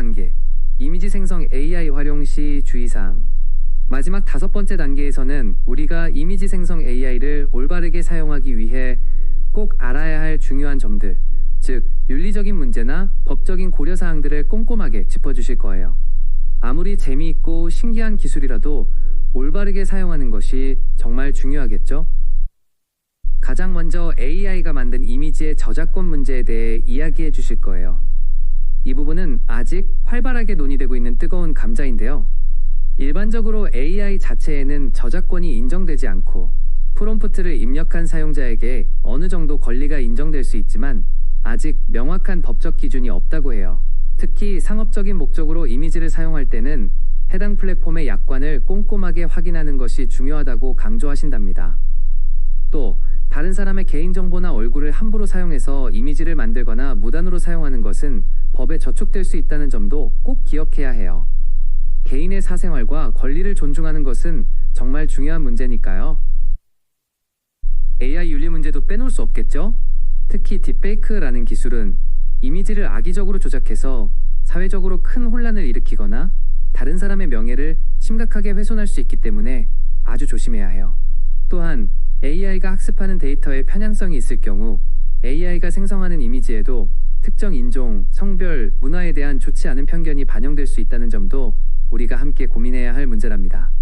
단계, 이미지 생성 AI 활용 시 주의사항. 마지막 다섯 번째 단계에서는 우리가 이미지 생성 AI를 올바르게 사용하기 위해 꼭 알아야 할 중요한 점들, 즉, 윤리적인 문제나 법적인 고려 사항들을 꼼꼼하게 짚어주실 거예요. 아무리 재미있고 신기한 기술이라도 올바르게 사용하는 것이 정말 중요하겠죠? 가장 먼저 AI가 만든 이미지의 저작권 문제에 대해 이야기해 주실 거예요. 이 부분은 아직 활발하게 논의되고 있는 뜨거운 감자인데요. 일반적으로 AI 자체에는 저작권이 인정되지 않고 프롬프트를 입력한 사용자에게 어느 정도 권리가 인정될 수 있지만 아직 명확한 법적 기준이 없다고 해요. 특히 상업적인 목적으로 이미지를 사용할 때는 해당 플랫폼의 약관을 꼼꼼하게 확인하는 것이 중요하다고 강조하신답니다. 또 다른 사람의 개인정보나 얼굴을 함부로 사용해서 이미지를 만들거나 무단으로 사용하는 것은 법에 저촉될 수 있다는 점도 꼭 기억해야 해요. 개인의 사생활과 권리를 존중하는 것은 정말 중요한 문제니까요. AI 윤리 문제도 빼놓을 수 없겠죠? 특히 딥페이크라는 기술은 이미지를 악의적으로 조작해서 사회적으로 큰 혼란을 일으키거나 다른 사람의 명예를 심각하게 훼손할 수 있기 때문에 아주 조심해야 해요. 또한 AI가 학습하는 데이터에 편향성이 있을 경우 AI가 생성하는 이미지에도 특정 인종, 성별, 문화에 대한 좋지 않은 편견이 반영될 수 있다는 점도 우리가 함께 고민해야 할 문제랍니다.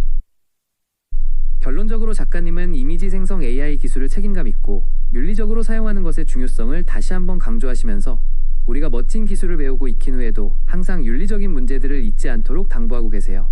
결론적으로 작가님은 이미지 생성 AI 기술을 책임감 있고 윤리적으로 사용하는 것의 중요성을 다시 한번 강조하시면서 우리가 멋진 기술을 배우고 익힌 후에도 항상 윤리적인 문제들을 잊지 않도록 당부하고 계세요.